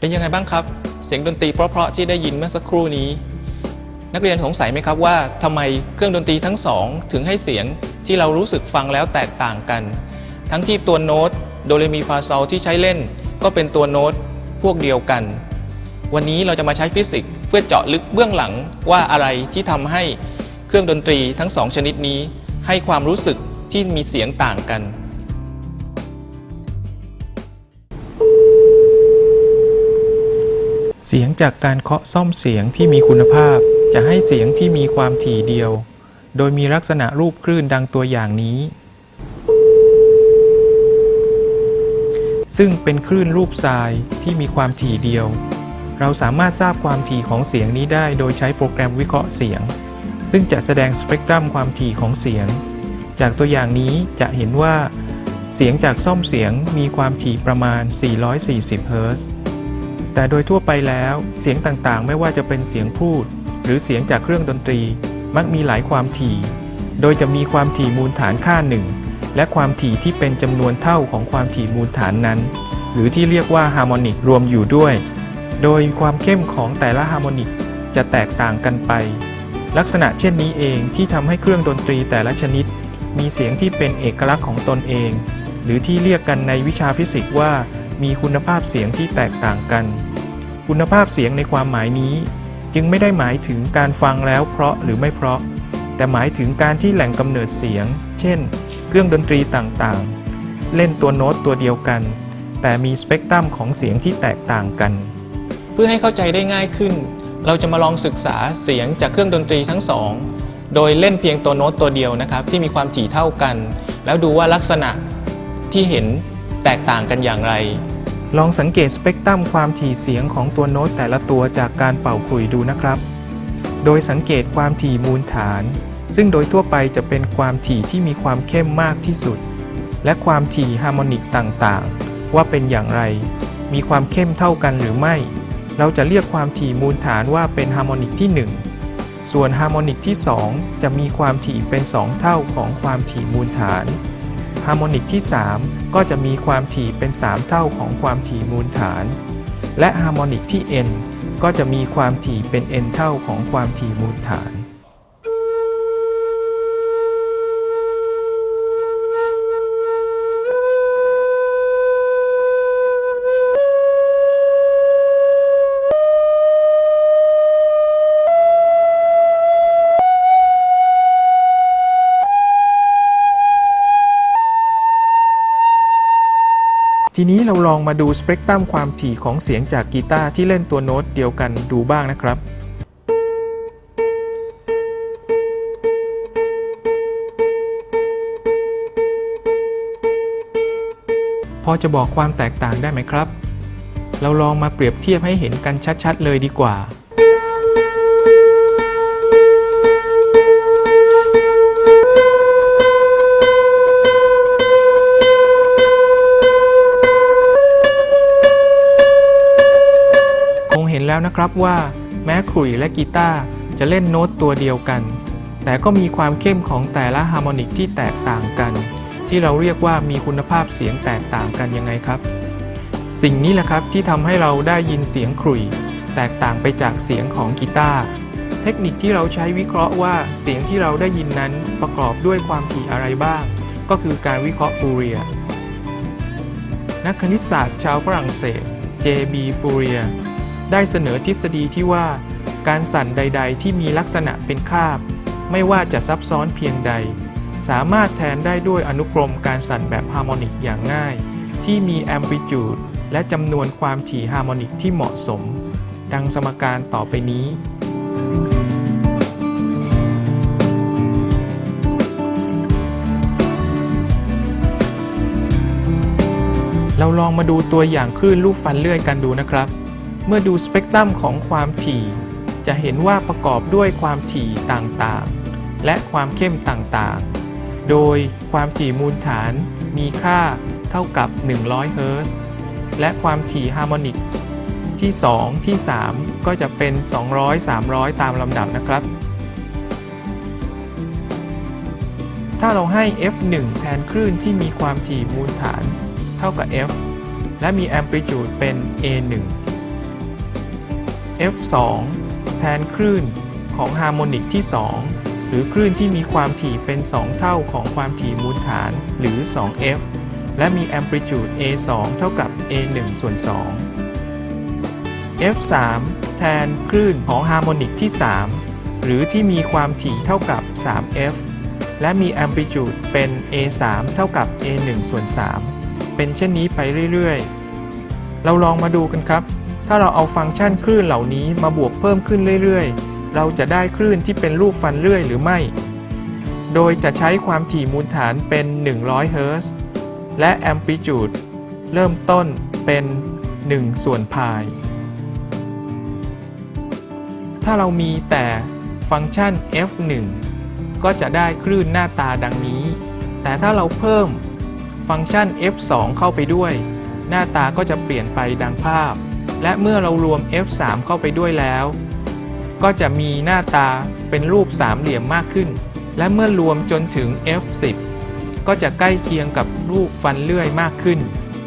เป็นยังไงบ้างครับ เสียงดนตรีเพราะๆที่ได้ยินเมื่อสักครู่นี้ นักเรียนสงสัยไหมครับว่าทำไมเครื่องดนตรีทั้งสองถึงให้เสียงที่เรารู้สึกฟังแล้วแตกต่างกัน ทั้งที่ตัวโน้ตโดเรมีฟาซอลที่ใช้เล่น ก็เป็นตัวโน้ตพวกเดียวกัน วันนี้เราจะมาใช้ฟิสิกส์เพื่อเจาะลึกเบื้องหลังว่าอะไรที่ทำให้เครื่องดนตรีทั้งสองชนิดนี้ ให้ความรู้สึกที่มีเสียงต่างกัน เสียงจากการเคาะซ่อมเสียงที่มีคุณภาพ จะให้เสียงที่มีความถี่เดียว โดยมีลักษณะรูปคลื่นดังตัวอย่างนี้ ซึ่งเป็นคลื่นรูปทรายที่มีความถี่เดียว เราสามารถทราบความถี่ของเสียงนี้ได้โดยใช้โปรแกรมวิเคราะห์เสียง ซึ่งจะแสดงสเปกตรัมความถี่ของเสียง จากตัวอย่างนี้จะเห็นว่า เสียงจากซ่อมเสียงมีความถี่ประมาณ 440 เฮิรตซ์ แต่โดยทั่วไปแล้วเสียงต่างๆ ไม่ว่าจะเป็นเสียงพูด หรือเสียงจากเครื่องดนตรี มักมีหลายความถี่ โดยจะมีความถี่มูลฐานค่าหนึ่งและความถี่ที่เป็นจำนวนเท่าของความถี่มูลฐานนั้น หรือที่เรียกว่าฮาร์โมนิกรวมอยู่ด้วย โดยความเข้มของแต่ละฮาร์โมนิกจะแตกต่างกันไป ลักษณะเช่นนี้เองที่ทำให้เครื่องดนตรีแต่ละชนิด มีเสียงที่เป็นเอกลักษณ์ของตนเอง หรือที่เรียกกันในวิชาฟิสิกส์ว่ามีคุณภาพเสียงที่แตกต่างกัน คุณภาพเสียงในความหมายนี้ จึงไม่ได้หมายถึงการฟังแล้วเพราะหรือไม่เพราะ แต่หมายถึงการที่แหล่งกำเนิดเสียง เช่น เครื่องดนตรีต่างๆ เล่นตัวโน้ตตัวเดียวกัน แต่มีสเปกตรัมของเสียงที่แตกต่างกัน เพื่อให้เข้าใจได้ง่ายขึ้น เราจะมาลองศึกษาเสียงจากเครื่องดนตรีทั้งสอง โดยเล่นเพียงตัวโน้ตตัวเดียวนะครับ ที่มีความถี่เท่ากัน แล้วดูว่าลักษณะที่เห็นแตกต่างกันอย่างไร ลองสังเกตสเปกตรัมความถี่เสียงของตัวโน้ตแต่ละตัวจากการเป่าขลุ่ยดูนะครับ โดยสังเกตความถี่มูลฐาน ซึ่งโดยทั่วไปจะเป็นความถี่ที่มีความเข้มมากที่สุด และความถี่ฮาร์โมนิกต่างๆ ว่าเป็นอย่างไร มีความเข้มเท่ากันหรือไม่ เราจะเรียกความถี่มูลฐานว่าเป็นฮาร์โมนิกที่ 1 ส่วนฮาร์โมนิกที่ 2 จะมีความถี่เป็น 2 เท่าของความถี่มูลฐาน ฮาร์โมนิกที่ 3 ก็จะมีความถี่เป็น 3 เท่าของความถี่มูลฐาน และฮาร์โมนิกที่ n ก็จะมีความถี่เป็น n เท่าของความถี่มูลฐาน ทีนี้เราลองมาดูสเปกตรัมความถี่ของเสียงจากกีตาร์ที่เล่นตัวโน้ตเดียวกันดูบ้างนะครับพอจะบอกความแตกต่างได้ไหมครับ เราลองมาเปรียบเทียบให้เห็นกันชัดๆ เลยดีกว่า แล้วนะครับว่า แม้ขลุ่ยและกีตาร์จะเล่นโน้ตตัวเดียวกัน แต่ก็มีความเข้มของแต่ละฮาร์โมนิกที่แตกต่างกัน ที่เราเรียกว่ามีคุณภาพเสียงแตกต่างกันยังไงครับ สิ่งนี้แหละครับที่ทำให้เราได้ยินเสียงขลุ่ยแตกต่างไปจากเสียงของกีตาร์เทคนิคที่เราใช้วิเคราะห์ว่าเสียงที่เราได้ยินนั้นประกอบด้วยความถี่อะไรบ้าง ก็คือการวิเคราะห์ฟูเรีย นักคณิตศาสตร์ชาวฝรั่งเศส J.B. Fourier ได้เสนอทฤษฎีที่ว่า การสั่นใด ๆ ที่มีลักษณะเป็นคาบ ไม่ว่าจะซับซ้อนเพียงใด สามารถแทนได้ด้วยอนุกรมการสั่นแบบฮาร์โมนิกอย่างง่าย ที่มีแอมพลิจูดและจำนวนความถี่ฮาร์โมนิกที่เหมาะสม ดังสมการต่อไปนี้เราลองมาดูตัวอย่างคลื่นลูกฟันเลื่อยกันดูนะครับ เมื่อดูสเปกตรัมของความถี่ จะเห็นว่าประกอบด้วยความถี่ต่างๆ และความเข้มต่างๆ โดยความถี่มูลฐานมีค่าเท่ากับ 100 เฮิร์ตซ์และความถี่ฮาร์โมนิกที่ 2 ที่ 3 ก็จะเป็น 200 300 ตามลำดับนะครับ ถ้าเราให้ f1 แทนคลื่นที่มีความถี่มูลฐาน เท่ากับ f และมีแอมพลิจูดเป็น a1 F2 แทนคลื่นของฮาร์โมนิกที่ 2 หรือคลื่นที่มีความถี่เป็น 2 เท่าของความถี่มูลฐานหรือ 2F และมีแอมพลิจูด A2 เท่ากับ A1 ส่วน 2 F3 แทนคลื่นของฮาร์โมนิกที่ 3 หรือที่มีความถี่เท่ากับ 3F และมีแอมพลิจูดเป็น A3 เท่ากับ A1 ส่วน 3 เป็นเช่นนี้ไปเรื่อย ๆ เราลองมาดูกันครับ ถ้าเราเอาฟังก์ชันคลื่นเหล่านี้มาบวกเพิ่มขึ้นเรื่อยๆ เราจะได้คลื่นที่เป็นรูปฟันเลื่อยหรือไม่ โดยจะใช้ความถี่มูลฐานเป็น 100 เฮิรตซ์ และแอมพลิจูดเริ่มต้นเป็น 1 ส่วนพาย ถ้าเรามีแต่ฟังก์ชัน f1 ก็จะได้คลื่นหน้าตาดังนี้ แต่ถ้าเราเพิ่มฟังก์ชัน f2 เข้าไปด้วย หน้าตาก็จะเปลี่ยนไปดังภาพ และเมื่อเรารวม f3 เข้าไปด้วยแล้ว ก็จะมีหน้าตาเป็นรูปสามเหลี่ยมมากขึ้น และเมื่อรวมจนถึง f10 ก็จะใกล้เคียงกับรูปฟันเลื่อยมากขึ้น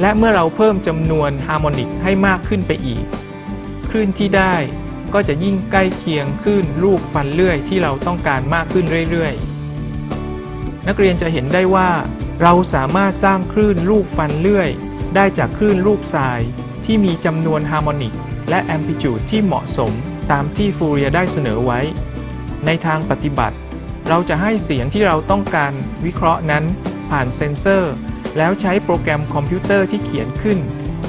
และเมื่อเราเพิ่มจำนวนฮาร์โมนิกให้มากขึ้นไปอีก คลื่นที่ได้ก็จะยิ่งใกล้เคียงคลื่นรูปฟันเลื่อยที่เราต้องการมากขึ้นเรื่อยๆ นักเรียนจะเห็นได้ว่า เราสามารถสร้างคลื่นรูปฟันเลื่อย ได้จากคลื่นรูปทราย ที่มีจำนวนฮาร์โมนิกและแอมพลิจูดที่เหมาะสมตามที่ฟูเรียได้เสนอไว้ ในทางปฏิบัติ เราจะให้เสียงที่เราต้องการวิเคราะห์นั้นผ่านเซนเซอร์ แล้วใช้โปรแกรมคอมพิวเตอร์ที่เขียนขึ้น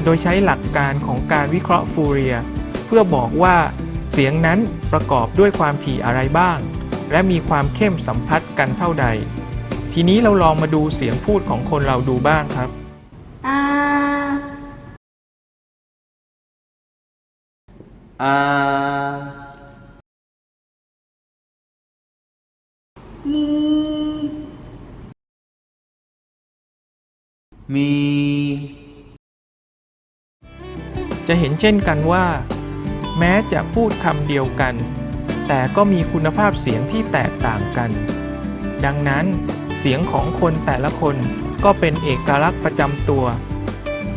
โดยใช้หลักการของการวิเคราะห์ฟูเรีย เพื่อบอกว่า เสียงนั้นประกอบด้วยความถี่อะไรบ้าง และมีความเข้มสัมพัทธ์กันเท่าใด ทีนี้เราลองมาดูเสียงพูดของคนเราดูบ้างครับ อ่ามี มี จะเห็นเช่นกันว่า แม้จะพูดคำเดียวกัน แต่ก็มีคุณภาพเสียงที่แตกต่างกัน ดังนั้นเสียงของคนแต่ละคนก็เป็นเอกลักษณ์ประจำตัว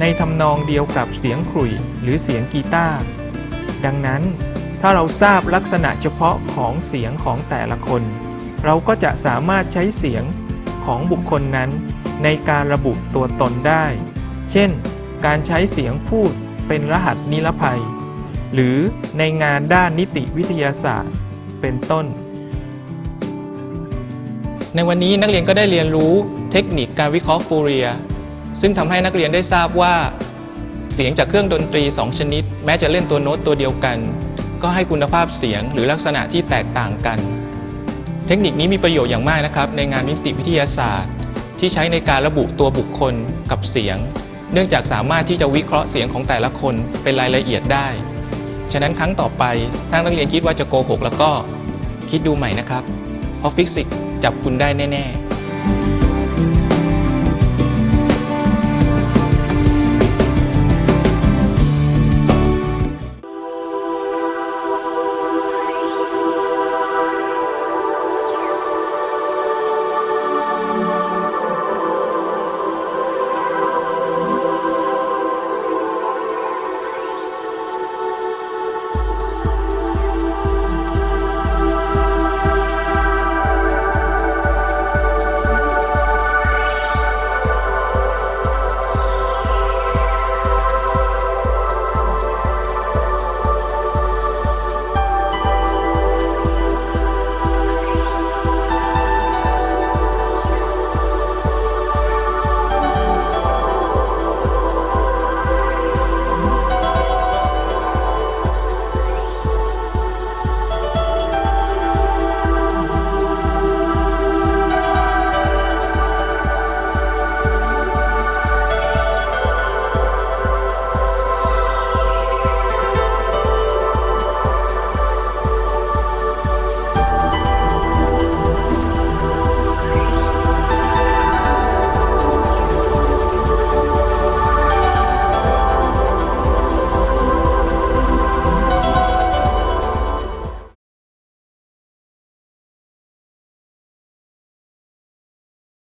ในทำนองเดียวกับเสียงขลุ่ยหรือเสียงกีตาร์ ดังนั้น ถ้าเราทราบลักษณะเฉพาะของเสียงของแต่ละคน เราก็จะสามารถใช้เสียงของบุคคลนั้น ในการระบุตัวตนได้ เช่น การใช้เสียงพูดเป็นรหัสนิรภัย หรือในงานด้านนิติวิทยาศาสตร์ เป็นต้น ในวันนี้นักเรียนก็ได้เรียนรู้เทคนิคการวิเคราะห์ฟูเรีย ซึ่งทำให้นักเรียนได้ทราบว่า เสียงจากเครื่องดนตรี 2 ชนิด แม้จะเล่นตัวโน้ตตัวเดียวกัน ก็ให้คุณภาพเสียงหรือลักษณะที่แตกต่างกัน เทคนิคนี้มีประโยชน์อย่างมากนะครับ ในงานนิติวิทยาศาสตร์ ที่ใช้ในการระบุตัวบุคคลกับเสียง เนื่องจากสามารถที่จะวิเคราะห์เสียงของแต่ละคนเป็นรายละเอียดได้ ฉะนั้นครั้งต่อไปถ้านักเรียนคิดว่าจะโกหกแล้วก็คิดดูใหม่นะครับเพราะฟิสิกส์จับคุณได้แน่ ๆ